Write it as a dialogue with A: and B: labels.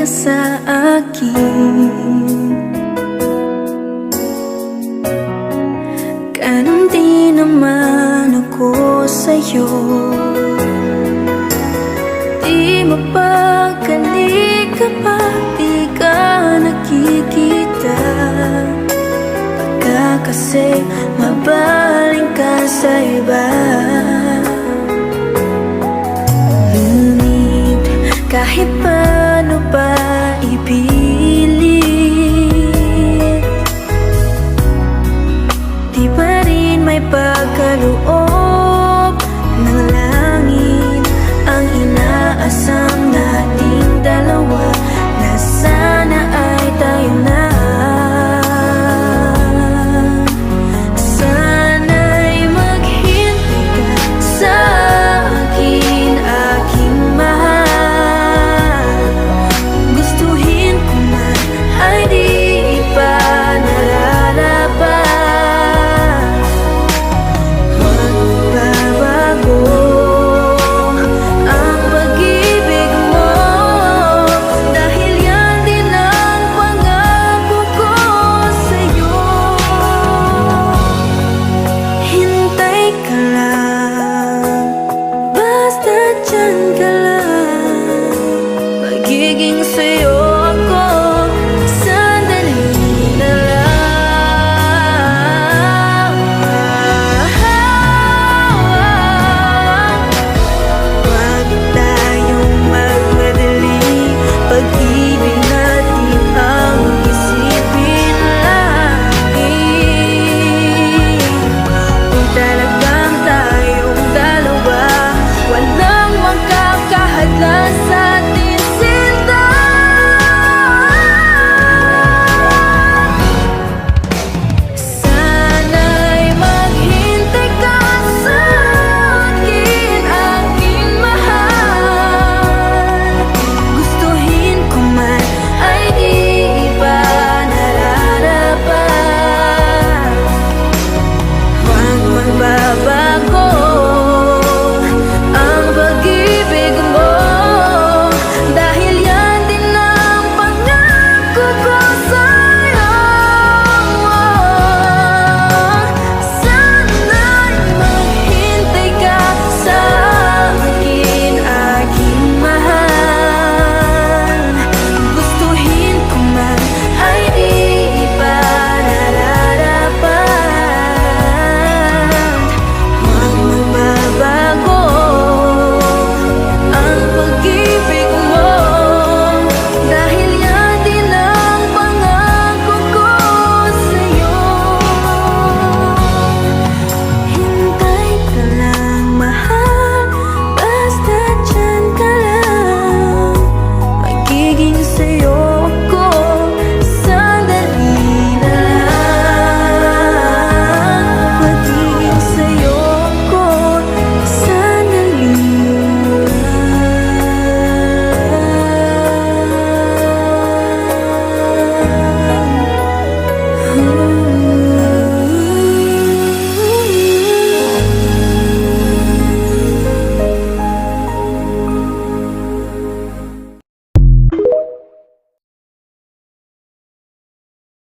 A: ka sa akin. Ganon di naman ako sa'yo. Di mapagkali ka pa Di ka nakikita. Baka kasi mabaling ka sa iba. Ngunit kahit may pagkaroon